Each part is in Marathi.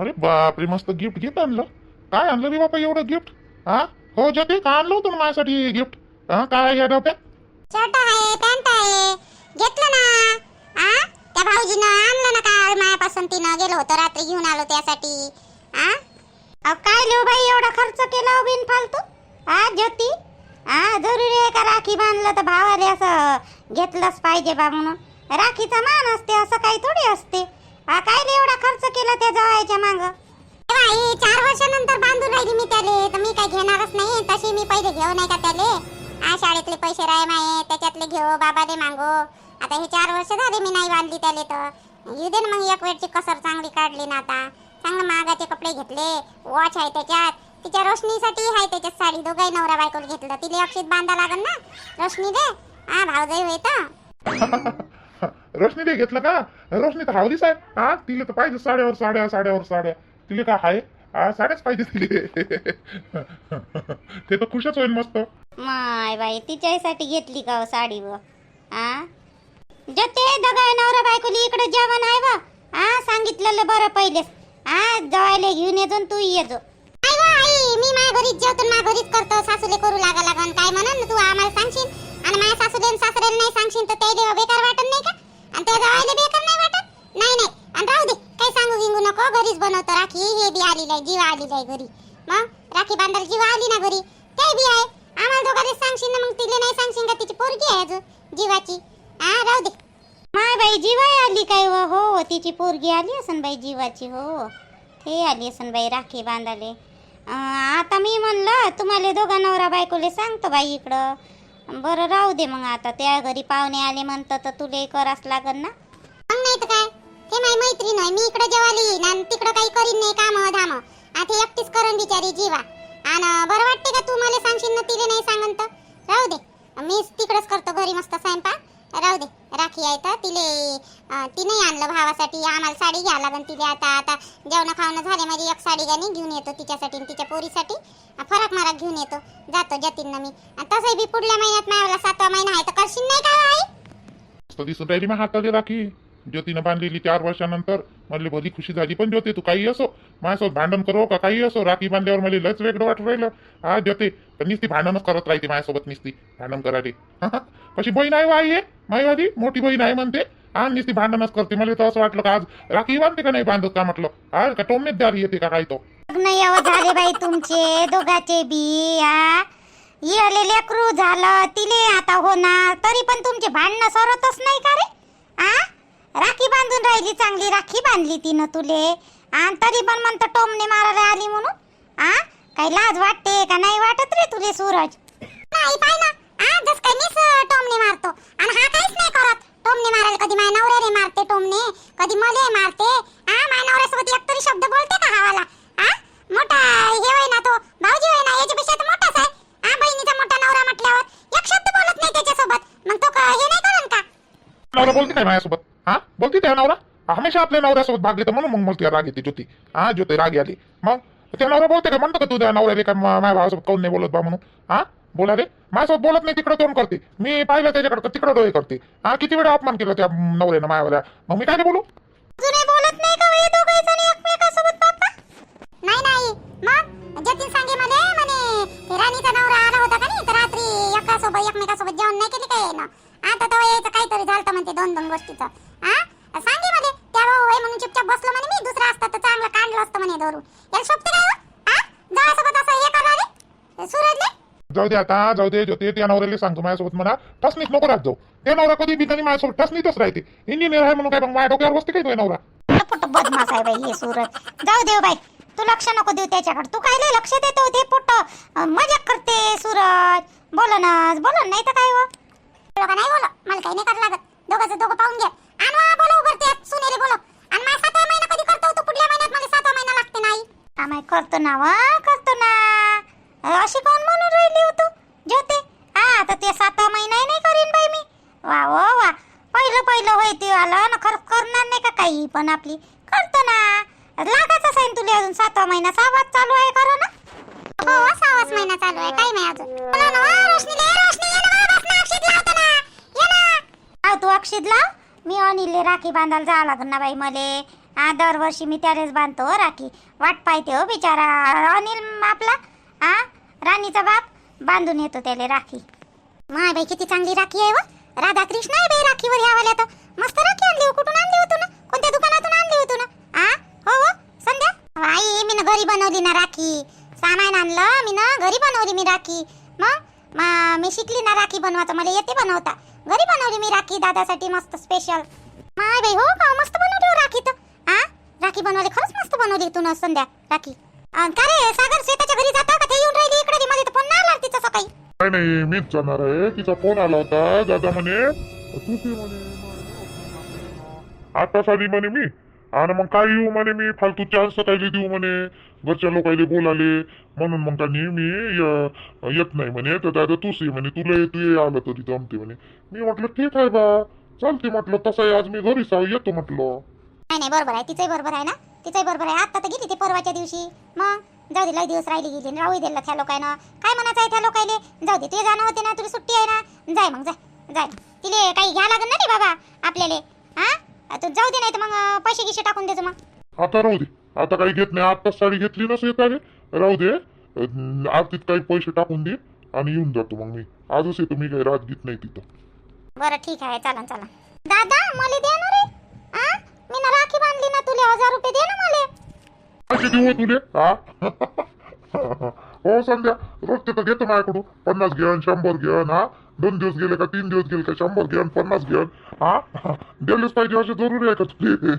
अरे बापरे मस्त गिफ्ट गिफ्ट आणलं. काय आणलं रे बापा एवढं गिफ्ट हा? हो जते काय आणलं होतं माझ्यासाठी गिफ्ट हा काय या डब्यात शर्ट आहे पॅन्ट आहे. घेतलं ना? आ? त्या भाऊजीनं आणलं ना काल माझ्या पसंतीनं गेलो होतो रात्री घेऊन आलो त्यासाठी. आ? अहो काय लिहू बाई एवढा खर्च केला हो बिन फालतू हा ज्योती? हा जरुरी आहे का राखी बांधलं तर भावाले असं घेतलंच पाहिजे बा म्हणून? राखीचा मान असते असं काही थोडी असते. काय रे एवढा खर्च केला त्या जवायच्या मांग? बाई चार वर्षानंतर बांधून राहिली मी त्याले. तर मी काय घेणारच नाही. तशी मी पहिले घेऊ नाही का त्याले? आ शाळेतले पैसे राय माये त्याच्यातले घेऊ बाबाले मागो. आता हे चार वर्ष झाले मी नाही बांधली त्याले तर. येऊ दे ना मग एक वेळची कसर चांगली काढली ना आता. चांगलं महागाचे कपडे घेतले. वॉच आहे त्याच्यात. तिच्या रोशनीसाठी आहे त्याच्यात साडी. दोघाही नवरा बायकोला घेतलं. तिला अक्षित बांधा लागल ना? रोशनी दे हा भावजाई होय तर. रोशनी ते घेतलं का? रोशनी तर हावलीच आहे. हा तिला तर पाहिजे साड्यावर साड्या साड्यावर साड्या. तिला का आहे? हा साड्याच पाहिजे तिले. ते तर खुशच होईल मस्त. माय बाई तिच्यासाठी घेतली का हो साडी व? आ जते दगाय नवरा बायकोली इकडे जेवण आहे बा आ सांगितलेलं बरं पहिलेच. हा जवायला घेऊन येतो न तू ये आई वा आई मी माझ्या घरीच जेवतो माझ्या घरीच करतो. सासूले करू लागा लागन काय म्हणन तू? आम्हाला सांगशील? आणि माझ्या सासूदेन सासऱ्याला नाही सांगशील तर ते बेकार वाटत नाही का? आणि त्या जवायला बेकार नाही वाटत? नाही नाही. आणि राहू दे. काही सांगू विंगू नको. घरीच बनवतो. राखी हे बी आलेलं आहे. जीवा आलेलं आहे घरी. मग? राखी बांधायला जीवा आली ना घरी? ते बी आहे. आम्हाला दोघांना सांगशील ना मग तिला नाही सांगशील का? तिची पोरगी आहे अजून जीवाची. हा राहू दे. माय बाई जीवा आली काय? हो, हो हो तिची पोरगी आली असन बाई जीवाची. हो, हो. ते आली असन बाई राखी बांधाले आता मी म्हणलं तुम्हाला दोघा नवरा बायकोले सांगतो बाई इकडं. बरं राहू दे मग आता. त्या घरी पाहुणे आले म्हणतं तर तुले करावंच लागन ना. मग नाही तर काय? ते माझी मैत्रीण आहे मी इकडे जेवायला येईन आणि तिकडं काही करीन नाही काम धाम. आता एकटीच करून बिचारी जीवा. आणि बरं वाटते का तू मला सांगशील ना तिला नाही सांगन तर? राहू दे. मीच तिकडंच करतो घरी मस्त स्वयंपाक. राहू दे. राखी आहे तर तिले तिने आणलं भावासाठी. आम्हाला साडी घ्यायला लागन तिले आता. आता जेवण खावणं झाले माझी एक साडी गाणी घेऊन येतो तिच्यासाठी आणि तिच्या पोरीसाठी. फरक मारक घेऊन येतो. जातो जतीन मी. तसंही बी पुढल्या महिन्यात मावला सातवा महिना आहे तर करशील नाही का आई? दिसून राहिली मग हाताली राखी. ज्योतीनं बांधलेली चार वर्षानंतर मला भली खुशी झाली पण ज्योती तू काही असो माझ्यासोबत भांडण करो का काही असो? राखी बांधल्यावर मला लच वेगळं वाटत राहिलं. हा ज्योती पण नुसती भांडणच करत राहते माझ्यासोबत नुसती भांडण करायला. कशी बहीण आहे हो वाई आहे माईवादी मोठी बहीण आहे म्हणते. हा नुसती भांडणच करते. मला तर असं वाटलं का आज राखी बांधते का नाही बांधत का म्हटलं? हा का टोमनेच द्यारी येते का काय तो? लग्न झाले बाई तुमचे दोघाचे बी हा. येले लेकरू झालं तिले आता होणार तरी पण तुमचे भांडणं सरतच नाही का रे? आ? राखी बांधून राहिली चांगली राखी बांधली तिनं तुले. आणि तरी पण म्हणतो टोमने मारायला आली म्हणून. आ? काही लाज वाटते का नाही वाटत रे तुले सूरज? नाही पाय ना. आ जस काही मीच टोमने मारतो. आणि हा काहीच नाही करत. टोमने मारायला कधी माझ्या नवऱ्याने मारते टोमने कधी मले मारते. आ माझ्या नवऱ्यासोबत एक तरी शब्द बोलते का हावाला आ मोठा हे होय ना तो भाऊजी होय ना याच्यापेक्षा तर मोठाच आहे आ बहिणीचा मोठा नवरा म्हटल्यावर एक शब्द बोलत नाही त्याच्यासोबत मग तो क- हे नाही करण का नवरा बोलते काय माझ्यासोबत हा बोलती त्या नवरा? हमेशा आपल्या नवऱ्यासोबत भाग घेतो म्हणून मग मला तिला राग येते ज्योती. हा ज्योती राग आली. मग? त्या नवरा बोलते का? म्हणतो का तू त्या नवऱ्याला का माझ्या भावासोबत काऊन नाही बोलत बा म्हणून? हा? बोला रे. माझ्यासोबत बोलत नाही तिकडे तोंड करते. मी पाहिलं त्याच्याकडे तिकडे डोळे करते? हा किती वेळा अपमान केला त्या नवऱ्यानं मायावाल्या मग मी काय नाही बोलू? एकमेकासोबत जेवण नाही केली काय ना आता तर यायचं काहीतरी झालं म्हणते दोन दोन गोष्टीचं. हा? सांगे म्हणे त्या होय म्हणून चुपचाप बसलो म्हणे मी. दुसरा असता तर चांगलं काढलं असतं म्हणे धरून. याला शोभते काय हो? हा? जवळसोबत असं हे करणारे? सूरजले? जाऊ दे आता जाऊ दे ज्योती. त्या नवऱ्याला सांगतो माझ्यासोबत म्हणा. ठसनीत नको राहत जाऊ. ते नवरा कधी बी कधी माझ्यासोबत ठसनीतच राहते. इंजिनियर आहे म्हणून काय मग माझ्या डोक्यावर बसते काय तो नवरा? पोट बदमाश आहे बाई हे सूरज. जाऊ देव बाई. तू लक्ष नको देऊ त्याच्याकडे. तू काय लय लक्ष देतो ते पोट? मजाक करते सूरज. बोल ना बोल नाही तर काय हो लोक नाही बोल मला काही नाही करावं लागत. दोघांचं दोघं पाहून घे आणि बोलव करते सुनेले बोलो आणि माझा सातवा महिना कधी करतो? तू पुढल्या महिन्यात मला सातवा महिना लागते नाही. आम्ही करतो ना वा करतो ना. अशी कोण म्हणून राहिली हो तू? ज्योते. हा आता ते सातवा महिना नाही करीन बाई मी. वा वा वा. पहिलं पहिलं होय ते आलं. ना खरंच करणार नाही का काही पण आपली? करतो ना. लागायचं आहे तुला अजून सातवा महिना. सहावाच चालू आहे करो ना? हो सहावाच महिना चालू आहे. टाइम आहे अजून. बोला ना वा, रोशनी ये ना बस ना. अक्षित लावतो ना. ये ना. तू अक्षित लाव मी अनिलले राखी बांधायला जावं लागेल ना बाई मले. हा दरवर्षी मी त्यालाच बांधतो हो राखी. वाट पाहते हो बिचारा. अनिल आपला? हा राणीचा बाप? बांधून येतो त्याला राखी. माय बाई किती चांगली राखी आहे हो. व राधा कृष्ण आहे बाई राखीवर ह्या वाल्या तर मस्त राखी आणली हो कुठून आणली होतो ना? कोणत्या दुकानातून आणली होतो ना? आ हो हो संध्या. आई मी ना घरी बनवली ना राखी. सामान आणलं मी ना घरी बनवली मी राखी. मग? मी शिकली ना राखी बनवायचं. मला येते बनवता. घरी बनवली मी राखी दादासाठी मस्त स्पेशल माय बाई हो का? मस्त बनवली हो राखी तर. हा राखी बनवली खरंच मस्त बनवली तू संध्या राखी. का रे सागर श्वेताच्या घरी जाता का? ते येऊन राहिली इकडे माझी तर फोन नाही आला तिचा सकाळी. नाही नाही मीच जाणार आहे. तिचा फोन आला होता. दादा म्हणे तू ते म्हणे आताच आली म्हणे मी आणि मग काय येऊ म्हणे मी फालतू चान्स काही देऊ म्हणे. घरच्या लोकायले बोलाले. म्हणून मग त्यांनी मी येत नाही म्हणे. तर दादा तूच ये म्हणे. तुला तू ये आलं तरी जमते म्हणे. मी म्हटलं ठीक आहे बा. चालते म्हटलं तसं आहे. आज मी घरीच आहे येतो म्हटलं. नाही नाही बरोबर आहे. तिचंही बरोबर आहे ना? तिचंही बरोबर आहे. आता तर गेली ते परवाच्या दिवशी. मग? जाऊ दे लय दिवस राहिली गेली. राहू दिलं त्या लोकांना काय म्हणायचं आहे त्या लोकायले? जाऊ दे ते जाणं होते ना तुला सुट्टी आहे ना? जाय मग जाय. जाय. तिले काही घ्या लागेल ना रे बाबा आपल्याला. हा तू जाऊ दे नाही तर मग पैसे गिसे टाकून देतो मग. आता राहू दे. आता काही घेत नाही. आत्ताच साडी घेतली नसेल का रे राहू दे. अं, आरतीत काही पैसे टाकून दे आणि येऊन जातो मग मी. आजच येतो मी काही रात घेत नाही तिथं. बरं ठीक आहे. चालन चालन. दादा मला दे ना रे. आ मी ना राखी बांधली ना तुला. हजार रुपये दे ना मला. पैसे देऊ हो तुले? हा? हो संध्या. रोजचे तर घेतो माझ्याकडून. पन्नास घेऊन शंभर घेऊन हा? दोन दिवस गेले का तीन दिवस गेले का शंभर घेऊन पन्नास घेऊन हा? दिलेच पाहिजे असे जरुरी आहे का तुले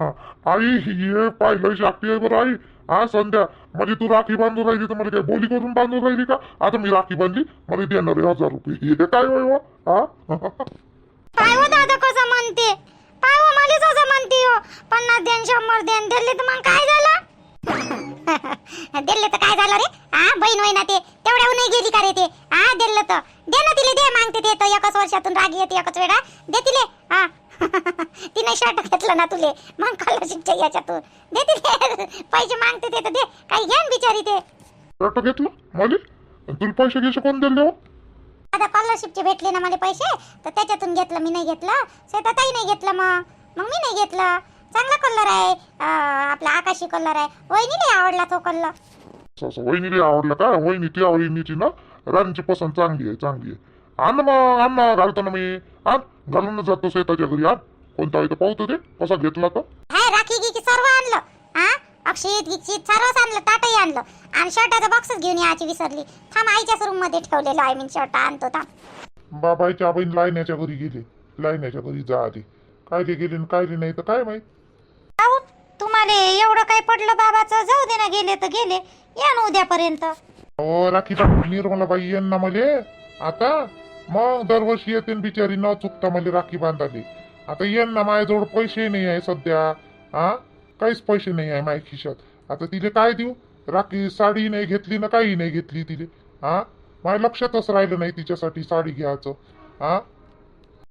हा. आई हे पाहिलं शाक्ती आहे बरं आई. हा संध्या. म्हणजे तू राखी बांधून राहिली तर मला काय बोली करून बांधून राहिली का? आता मी राखी बांधली मला देणार आहे हजार रुपये. हे काय होय हो? हा? पाय हो दादा कसं म्हणते? पाय हो, मला कसं म्हणते पन्नास द्यान शंभर देन दिले तर मग काय झालं? दिले तर काय झालं रे? हा बहीण होईना ते. तेवढ्या नाही गेली का रे ते हा दिलं तर दे ना तिले दे मागते ते तर एकच वर्षातून राग येते एकच वेळा. दे तिले. हा. तिने शर्ट घेतलं ना तुले. मग स्कॉलरशिपच्या याच्यातून. दे तिले. पैसे मागते ते तर दे. काही घ्या बिचारी ते. शर्ट घेतलं मला तुला पैसे घ्यायचे कोण दिले आता स्कॉलरशिपचे भेटले ना मला पैसे. तर त्याच्यातून घेतलं मी नाही घेतलं. शेतातही नाही घेतलं मग. मग मी नाही घेतलं. चांगला कलर आहे. आपला आकाशी कलर आहे. वहिनीला आवडला तो कलर वहिनीला आवडलं का? वहिनी त्या वहिनीची ना? राणीची पसंत चांगली आहे चांगली आहे. आण मग आण ना घालतो ना मी. आण घालूनच जातो शेताच्या घरी आण कोणता आहे तर पाहतो ते कसा घेतला तर हाय राखी गिकी सर्व आणलं. हा अक्षित गिक्षित सर्वच आणलं ताटही आणलं. आणि शर्टाचा बॉक्सच घेऊन यायची विसरली. थांब आईच्याच रूममध्ये ठेवलेलं आहे मी शर्ट आणतो थांब. बाबाईच्या बहीण लायण्याच्या घरी गेले. लायण्याच्या घरी जा आधी. कायले गेले आणि कायले नाही तर काय माहीत? काहून तुम्हाला एवढं काय पडलं बाबाचं? जाऊ दे ना गेले तर गेले. या ना उद्यापर्यंत. हो राखीचा निर्मला बाई येईन ना मले. आता? मग दरवर्षी येतील बिचारी न चुकता मला राखी बांधाली. आता येईन ना माझ्याजवळ पैसे नाही आहे सध्या. हा काहीच पैसे नाही आहे माझ्या खिशात. आता तिले काय देऊ? राखी साडी नाही घेतली ना काही नाही घेतली तिले. हा माझ्या लक्षातच राहिलं नाही तिच्यासाठी साडी घ्यायचं. हा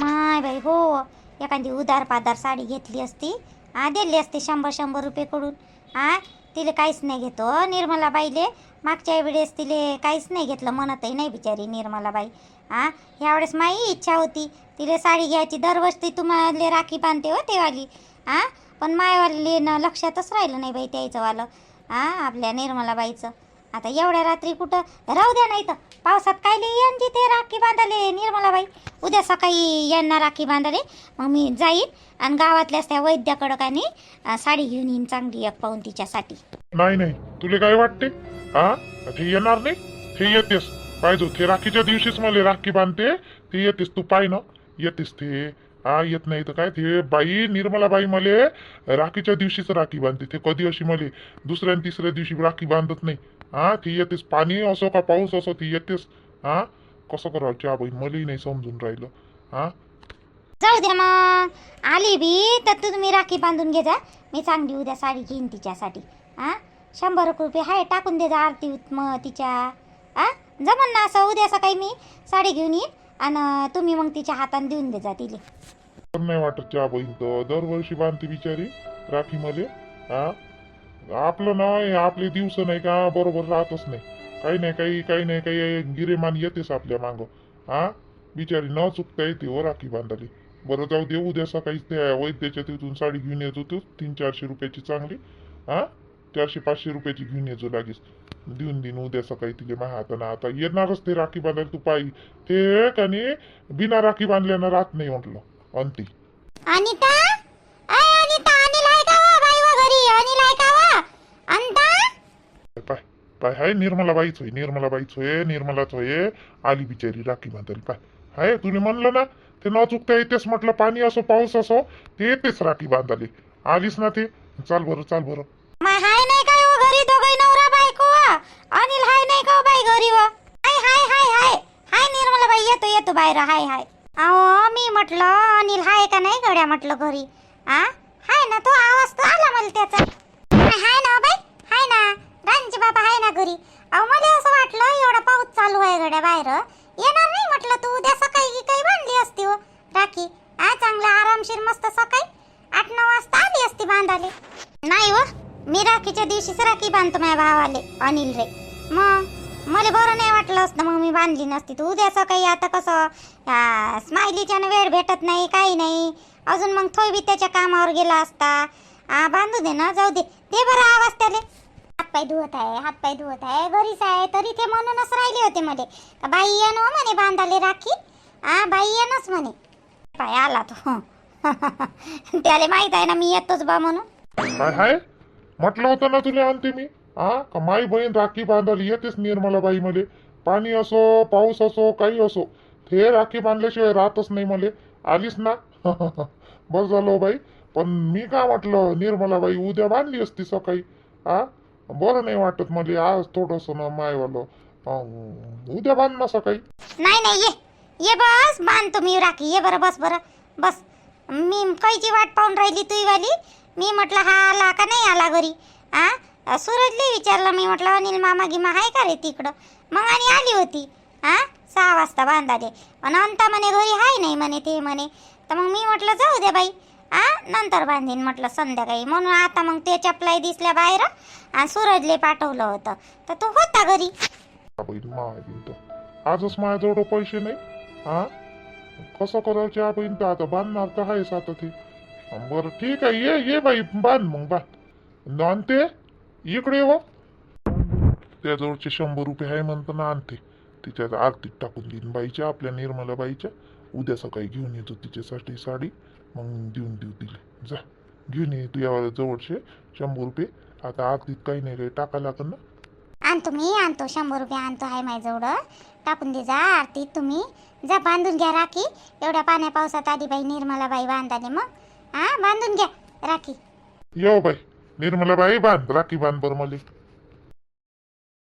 माय बाई हो. एखादी उदार पादार साडी घेतली असती. हा दिली असती शंभर शंभर रुपये कडून. हा तिले काहीच नाही घेतो निर्मला बाईले मागच्या वेळेस तिले काहीच नाही घेतलं म्हणतही नाही बिचारी निर्मलाबाई. हा ह्यावेळेस माझी इच्छा होती. तिले साडी घ्यायची दरवर्षी ती तुम्हाला राखी बांधते हो तेवाली. हा पण मायवाली लक्षातच राहिलं नाही बाई त्यायचंवालं हा आपल्या निर्मलाबाईचं. आता एवढ्या रात्री कुठं? राहू द्या नाही तर पावसात काय येईन जिथे राखी बांधाले निर्मलाबाई उद्या सकाळी यांना राखी बांधाले मग मी जाईन आणि गावातल्याच त्या वैद्याकडं का नाही साडी घेऊन येईन चांगली एक पाहून तिच्यासाठी. नाही नाही. तुला काय वाटते? हा ते येणार नाही? ते येतेस. पाहिजे ते राखीच्या दिवशीच मला राखी बांधते. ते येतेस तू पाय ना. येतेस ते. हा येत नाही तर काय? ते बाई निर्मला बाई मले राखीच्या दिवशीच राखी बांधते. ते कधी अशी मले दुसऱ्या आणि तिसऱ्या दिवशी राखी बांधत नाही. हा ती येतेस पाणी असो का पाऊस असो ती येतेस हा कसं करावं च्या बाई मलाही नाही समजून राहिलं हा जाऊ द्या मग आली बी तर तुम्ही राखी बांधून घे जा मी चांगली उद्या साडी घेईन तिच्यासाठी हा शंभर एक रुपये हाय टाकून दे जा आरती मग तिच्या हा जमन ना असं उद्या सकाळी मी साडी घेऊन येईन आणि तुम्ही मग तिच्या हाताने देऊन दे जा तिले पण नाही वाटत चहा बहीण तर दरवर्षी बांधते बिचारी राखी मध्ये हा आपलं नाही आपले दिवस नाही का बरोबर राहतच नाही. काही नाही काही काही नाही काही गिरेमान येतेच आपल्या मागं. हा? बिचारी न चुकता येते हो राखी बांधाली बरं जाऊ दे उद्या सकाळीच त्या वैद्याच्या तिथून साडी घेऊन येतो तू तीन चारशे रुपयाची चांगली. हा? चारशे पाचशे रुपयाची घेऊन येतो लागेच. देऊन देईन उद्या सकाळी तिथे माझ्या हातानं आता येणारच ते राखी बांधायला तू पायी. ते कानी बिना राखी बांधल्यानं राहत नाही म्हटलं अंती अनिता? हाय निर्मला बाईच होय निर्मला बाईच होय निर्मलाच होय आली बिचारी राखी बांधायला पाय हाय तुम्ही म्हणलं ना ते न चुकता येतेच म्हटलं पाणी असो पाऊस असो ते येतेच राखी बांधाले. आलीस ना ते? चाल बरं चाल बरं. हाय नाही काय हो घरी दोघही नवरा बायको वा अनिल हाय नाही का हो बाई घरी वा हाय हाय हाय हाय. हाय निर्मला बाई येतो येतो बाहेर हाय हाय. अहो मी म्हटलं अनिल हाय का नाही गड्या म्हटलं घरी? आ? हाय ना तो आवाज तर आला मला त्याचा. हाय ना हो बाई हाय ना. रांची बाबा आहे ना घरी. अहो मला असं वाटलं एवढा पाऊस चालू आहे गड्या बाहेर. येणार नाही म्हटलं तू उद्या सकाळी की काही बांधली असती हो. राखी हा चांगला आरामशीर मस्त सकाळी आठ नऊ वाजता आली असती बांधाले नाही व मी राखीच्या दिवशीच राखी बांधतो माझ्या भावाले अनिल रे. मग मला बरं नाही वाटलं असतं मग मी बांधली नसती. तू उद्या सकाळी आता कसं या स्माइलीच्यानं वेळ भेटत नाही काही नाही. अजून मग थोय बी त्याच्या कामावर गेला असता. बांधू दे ना जाऊ दे. ते बरं आवाज त्याले. हातपाय धुवत आहे हातपाय धुवत आहे घरीच आहे तरी ते म्हणूनच राहिले होते मध्ये बाई येणं हो म्हणे बांधाले राखी. आ बाई येणंच म्हणे. पाय आला तो. त्याला माहीत आहे ना मी येतोच बा म्हणून. काय हाय. म्हटलं होतं ना तुला आणते मी? हा का माई बहीण राखी बांधायला येतेच निर्मला बाई मध्ये पाणी असो पाऊस असो काही असो. हे राखी बांधल्याशिवाय राहतच नाही मले आलीस ना? बस झालो हो बाई. पण मी का म्हटलं निर्मला बाई उद्या बांधली असती सकाळी? हा बरं नाही वाटत मला आज थोडस ना मायवालं उद्या बांध ना सकाळी. नाही नाही ये ये बस बांधतो मी राखी ये बरं बस बरं बस. मी कैची वाट पाहून राहिली तुई वाली मी म्हटलं हा आला का नाही आला घरी? आ? सूरजले विचारलं मी म्हटलं अनिल मामा गिमा आहे का रे तिकडं? मग आणि आली होती. हा सहा वाजता बांधाले. पण अंता म्हणे घरी हाय नाही म्हणे ते म्हणे. तर मग मी म्हटलं जाऊ दे बाई. आ नंतर बांधीन म्हटलं संध्याकाळी. म्हणून आता मग ते चपलाई दिसल्या बाहेर आणि सूरजले पाठवलं होतं. तर तो होता घरी. हा माय तर आजच माझ्याजवळ पैसे नाही. हा कसं करायचे आपण बहीण तर आता बांधणार तर आहेस आता ते. बरं ठीक आहे. ये ये बाई बांध मग बांध. आणते? इकडे व हो. त्याजवळचे शंभर रुपये आहे म्हणताना आणते. तिच्या आरतीत टाकून देईन बाईच्या आपल्या निर्मला बाईच्या उद्या सकाळी घेऊन येतो तिच्यासाठी साडी मग देऊन देऊ दिले जा. घेऊन ये तुझ्या जवळचे शंभर रुपये. आता आरतीत काही नाही काही टाका लागेल ना? आणतो मी आणतो. शंभर रुपये आणतो आहे माझ्याजवळ टाकून दे जा आरती तुम्ही. जा बांधून घ्या राखी. एवढ्या पाण्या पावसात आधी बाई निर्मला बाई बांधाले मग. हा बांधून घ्या राखी. यो बाई. निर्मला बाई बांध राखी बांध बरं मला.